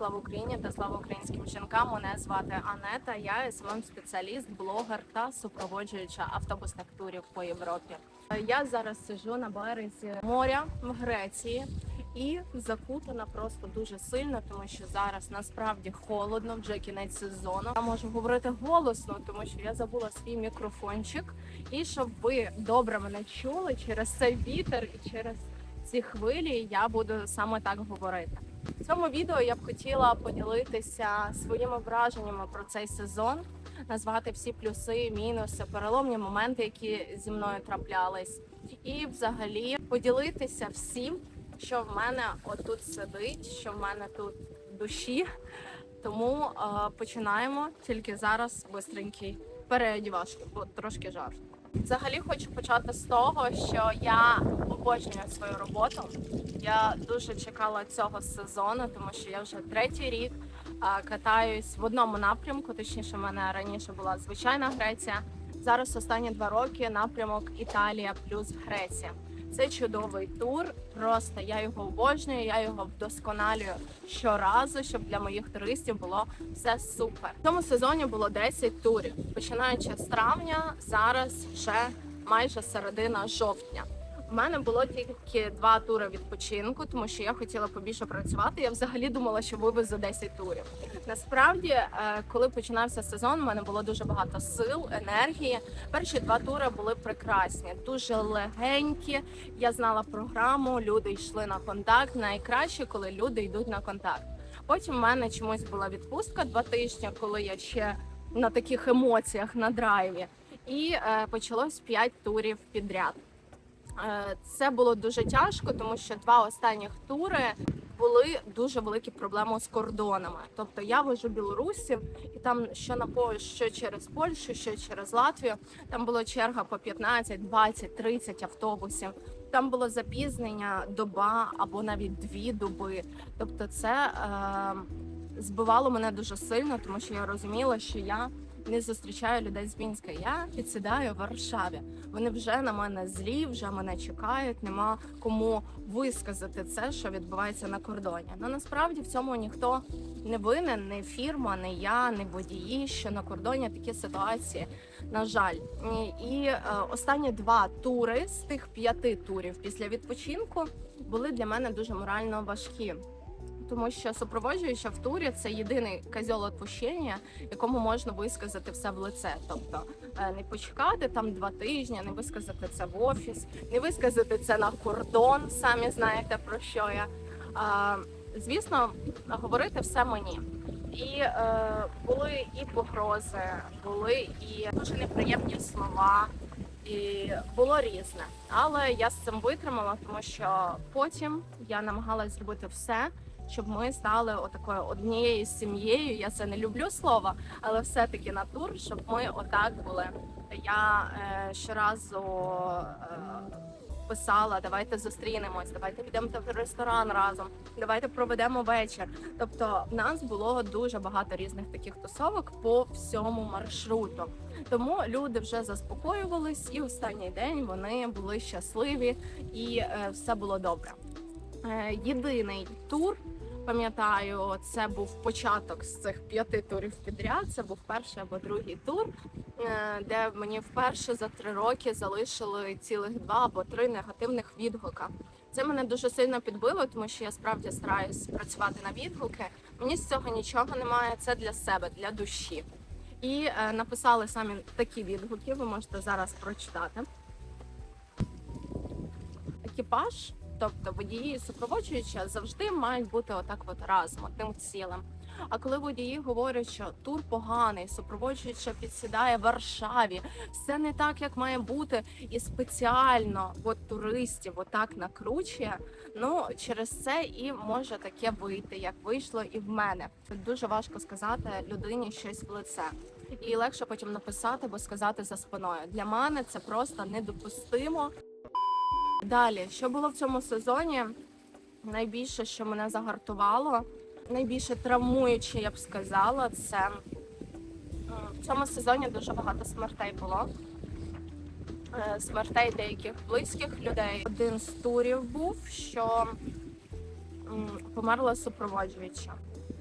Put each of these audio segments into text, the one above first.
слава Україні та слава українським жінкам. Мене звати Анета. Я СММ спеціаліст, блогер та супроводжуюча автобусних турів по Європі. Я зараз сиджу на березі моря в Греції і закутана просто дуже сильно, тому що зараз насправді холодно, вже кінець сезону. Я можу говорити голосно, тому що я забула свій мікрофончик. І щоб ви добре мене чули через цей вітер і через ці хвилі, я буду саме так говорити. В цьому відео я б хотіла поділитися своїми враженнями про цей сезон, назвати всі плюси, мінуси, переломні моменти, які зі мною траплялись, і взагалі поділитися всім, що в мене отут сидить, що в мене тут душі. Тому е, починаємо тільки зараз бистренький переодіваш, бо трошки жарко. Взагалі хочу почати з того, що я обожнюю свою роботу. Я дуже чекала цього сезону, тому що я вже третій рік катаюсь в одному напрямку. Точніше, в мене раніше була звичайна Греція. Зараз останні два роки напрямок Італія плюс Греція. Це чудовий тур. Просто я його обожнюю, я його вдосконалюю щоразу, щоб для моїх туристів було все супер. В цьому сезоні було 10 турів, починаючи з травня, зараз вже майже середина жовтня. У мене було тільки два тури відпочинку, тому що я хотіла побільше працювати. Я взагалі думала, що вивезу 10 турів. Насправді, е, коли починався сезон, у мене було дуже багато сил, енергії. Перші два тури були прекрасні, дуже легенькі. Я знала програму, люди йшли на контакт. Найкраще, коли люди йдуть на контакт. Потім в мене чомусь була відпустка два тижні, коли я ще на таких емоціях на драйві, і е, почалось 5 турів підряд. Е, Це було дуже тяжко, тому що два останніх тури були дуже великі проблеми з кордонами. Тобто я вожу білорусів, і там що на по що через Польщу, що через Латвію. Там була черга по 15, 20, 30 автобусів. Там було запізнення доба або навіть дві доби. Тобто, це е, збивало мене дуже сильно, тому що я розуміла, що я не зустрічаю людей з Мінська. Я підсідаю в Варшаві. Вони вже на мене злі, вже мене чекають. Нема кому висказати це, що відбувається на кордоні. Ну насправді в цьому ніхто не винен, не фірма, не я, не водії. Що на кордоні такі ситуації, на жаль. І, е, останні два тури з тих п'яти турів після відпочинку були для мене дуже морально важкі. Тому що супроводжуюча в турі це єдиний козьол відпущення, якому можна висказати все в лице. Тобто е, не почекати там два тижні, не висказати це в офіс, не висказати це на кордон. Самі знаєте про що я. А, звісно, говорити все мені. І е, були і погрози, були і дуже неприємні слова. І було різне, але я з цим витримала, тому що потім я намагалась зробити все, щоб ми стали отакою однією сім'єю. Я це не люблю слова, але все-таки на тур, щоб ми отак були. Я е, щоразу е, писала: давайте зустрінемось, давайте підемо в ресторан разом, давайте проведемо вечір. Тобто, в нас було дуже багато різних таких тусовок по всьому маршруту. Тому люди вже заспокоювались, і останній день вони були щасливі, і е, все було добре. Е, єдиний тур. Пам'ятаю, це був початок з цих п'яти турів підряд. Це був перший або другий тур, е, де мені вперше за три роки залишили цілих два або три негативних відгука. Це мене дуже сильно підбило, тому що я справді стараюсь працювати на відгуки. Мені з цього нічого немає. Це для себе, для душі. І е, написали самі такі відгуки. Ви можете зараз прочитати. Екіпаж, тобто водії і супроводжуюча, завжди мають бути отак от разом, одним цілим. А коли водії говорять, що тур поганий, супроводжуюча підсідає в Варшаві, все не так, як має бути, і спеціально от туристів отак накручує. Ну через це і може таке вийти, як вийшло і в мене. Дуже важко сказати людині щось в лице. І легше потім написати, або сказати за спиною. Для мене це просто недопустимо. Далі, що було в цьому сезоні? Найбільше, що мене загартувало, найбільше травмуюче, я б сказала, це в цьому сезоні дуже багато смертей було. Е, Смертей деяких близьких людей. Один з турів був, що померла супроводжуюча.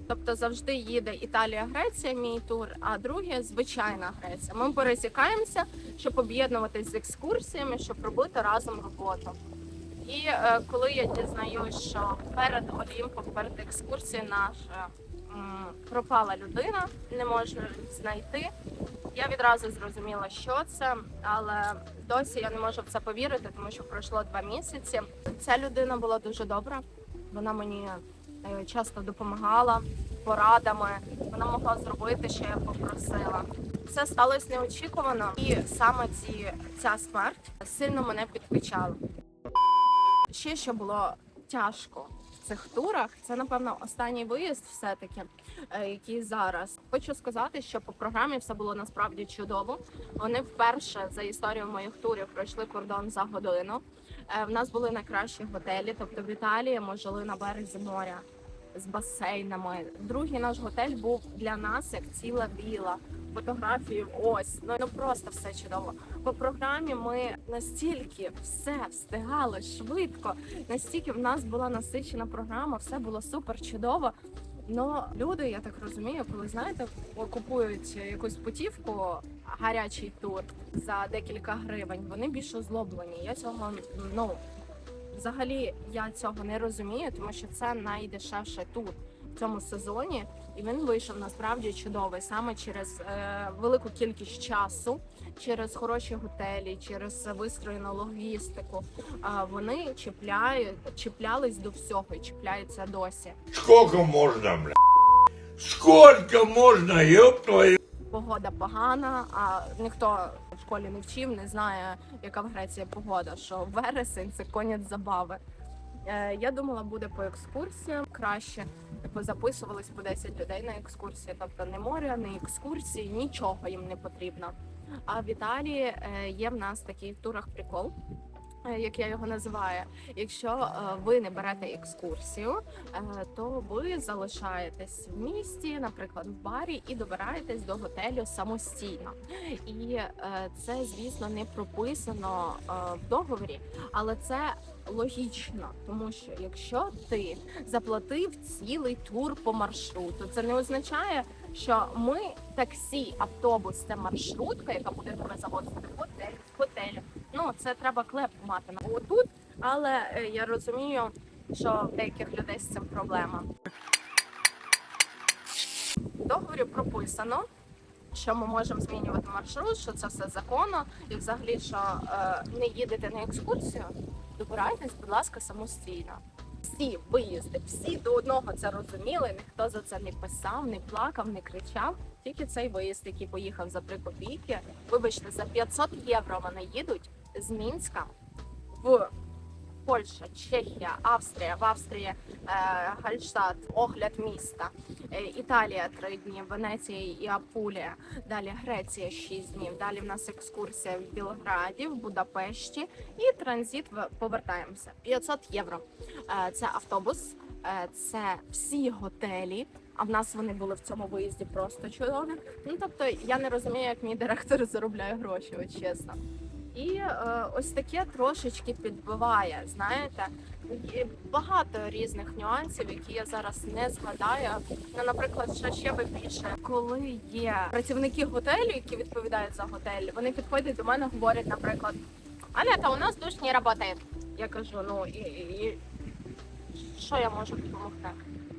Тобто завжди їде Італія, Греція, мій тур, а друге звичайна Греція. Ми пересікаємося, щоб об'єднуватись з екскурсіями, щоб робити разом роботу. І е, коли я дізнаюсь, що перед Олімпом, перед екскурсією наша м, пропала людина, не можу знайти. Я відразу зрозуміла, що це, але досі я не можу в це повірити, тому що пройшло два місяці. Ця людина була дуже добра. Вона мені часто допомагала порадами. Вона могла зробити, що я попросила. Це сталося неочікувано, і саме ці ця смерть сильно мене підпечала. Ще що було тяжко в цих турах, це напевно останній виїзд, все таки, який зараз. Хочу сказати, що по програмі все було насправді чудово. Вони вперше за історію моїх турів пройшли кордон за годину. Е, В нас були найкращі готелі, тобто в Італії ми жили на березі моря з басейнами. Другий наш готель був для нас як ціла віла. Фотографії ось ну, ну просто все чудово. По програмі ми настільки все встигали швидко, настільки в нас була насичена програма, все було супер чудово. Ну люди, я так розумію, коли знаєте, купують якусь путівку, гарячий тур за декілька гривень, вони більш озлоблені. Я цього ну взагалі я цього не розумію, тому що це найдешевший тур в цьому сезоні, і він вийшов насправді чудовий саме через е, велику кількість часу, через хороші готелі, через вистроєну логістику. А вони чіпляють, чіплялись до всього і чіпляються досі. Сколько можно, бля? Сколько можно, ёб твою? Погода погана, а ніхто в школі не вчив, не знає, яка в Греції погода. Що вересень це конець забави. Е, я думала, буде по екскурсіям краще. Типу записувались по 10 людей на екскурсії, тобто не моря, не екскурсії, нічого їм не потрібно. А в Італії е, є в нас такий в турах прикол. Е, Як я його називаю, якщо е, ви не берете екскурсію, е, то ви залишаєтесь в місті, наприклад, в барі, і добираєтесь до готелю самостійно. І це, звісно, не прописано в договорі, але це логічно, тому що якщо ти заплатив цілий тур по маршруту, це не означає, що ми таксі, автобус це маршрутка, яка буде тебе в Ну це треба клеп мати на отут, але е, я розумію, що в деяких людей з цим проблема. В договорі прописано. Що ми можемо змінювати маршрут, що це все законно, і взагалі, що е, не їдете на екскурсію, добирайтесь, будь ласка, самостійно. Всі виїзди, всі до одного це розуміли. Ніхто за це не писав, не плакав, не кричав. Тільки цей виїзд, який поїхав за 3 копійки. Вибачте, за 500 євро вони їдуть з Мінська в Польща, Чехія, Австрія, в Австрії е, Гальштадт, огляд міста, е, Італія три дні, Венеція і Апулія. Далі Греція 6 днів. Далі в нас екскурсія в Білграді, в Будапешті і транзит в повертаємося. 500 євро. Е, Це автобус, це всі готелі. А в нас вони були в цьому виїзді просто чудові. Ну тобто я не розумію, як мій директор заробляє гроші, от чесно. І е, ось таке трошечки підбиває, знаєте. І багато різних нюансів, які я зараз не згадаю. Ну, наприклад, що ще випіше, коли є працівники готелю, які відповідають за готель, вони підходять до мене, говорять, наприклад, Анета, у нас душ не працює. Я кажу, ну і, і, що я можу допомогти?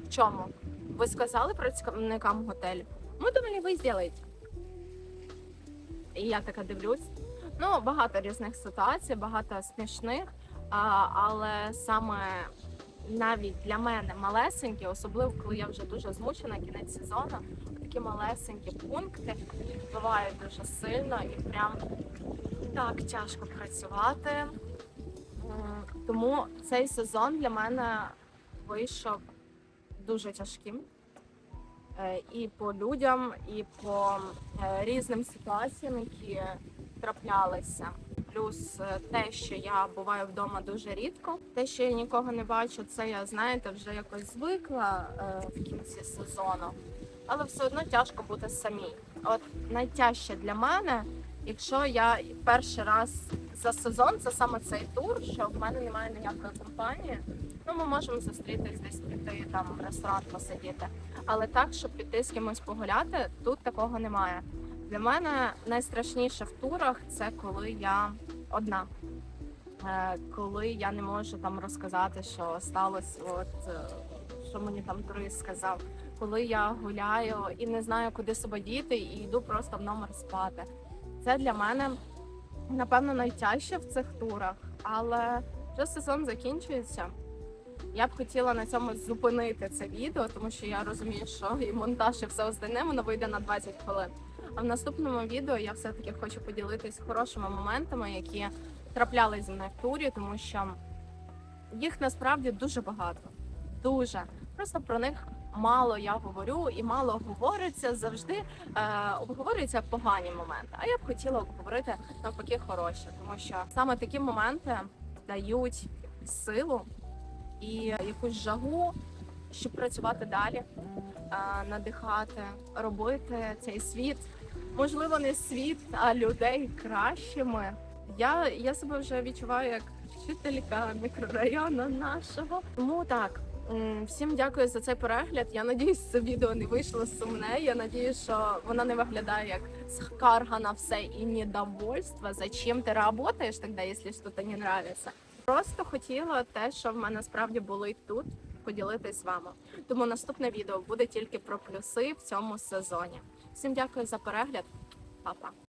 В чому? Ви сказали працівникам готелю? Ми думали, ви зробите. І я така дивлюсь. Ну, багато різних ситуацій, багато смішних, а, але саме навіть для мене малесенькі, особливо коли я вже дуже змучена кінець сезону, такі малесенькі пункти впливають дуже сильно і прям так тяжко працювати. Тому цей сезон для мене вийшов дуже тяжким. Е, І по людям, і по е, різним ситуаціям, які траплялися. Плюс е, те, що я буваю вдома дуже рідко. Те, що я нікого не бачу, це я знаєте, вже якось звикла е, в кінці сезону. Але все одно тяжко бути самій. От найтяжче для мене, якщо я перший раз за сезон, це саме цей тур, що в мене немає ніякої компанії. Ну, ми можемо зустрітись десь піти там в ресторан посидіти. Але так, щоб піти з кимось погуляти, тут такого немає. Для мене найстрашніше в турах це коли я одна. Е, Коли я не можу там розказати, що сталося, от е, що мені там турист сказав. Коли я гуляю і не знаю, куди себе діти, і йду просто в номер спати. Це для мене напевно найтяжче в цих турах, але вже сезон закінчується. Я б хотіла на цьому зупинити це відео, тому що я розумію, що і монтаж, і все остальне воно вийде на 20 хвилин. А в наступному відео я все-таки хочу поділитись хорошими моментами, які траплялись зі мною в турі, тому що їх насправді дуже багато. Дуже. Просто про них мало я говорю і мало говориться завжди. Е, обговорюються погані моменти. А я б хотіла обговорити навпаки хороші, тому що саме такі моменти дають силу і якусь жагу, щоб працювати далі, надихати, робити цей світ. Можливо, не світ, а людей кращими. Я, я себе вже відчуваю як вчителька мікрорайону нашого. Тому так. Всім дякую за цей перегляд. Я надіюсь, це відео не вийшло сумне. Я надіюсь, що воно не виглядає як скарга на все і недовольство. Зачем ти працюєш тоді, якщо щось не подобається? Просто хотіла те, що в мене справді болить тут, поділитись з вами. Тому наступне відео буде тільки про плюси в цьому сезоні. Всім дякую за перегляд, Па-па.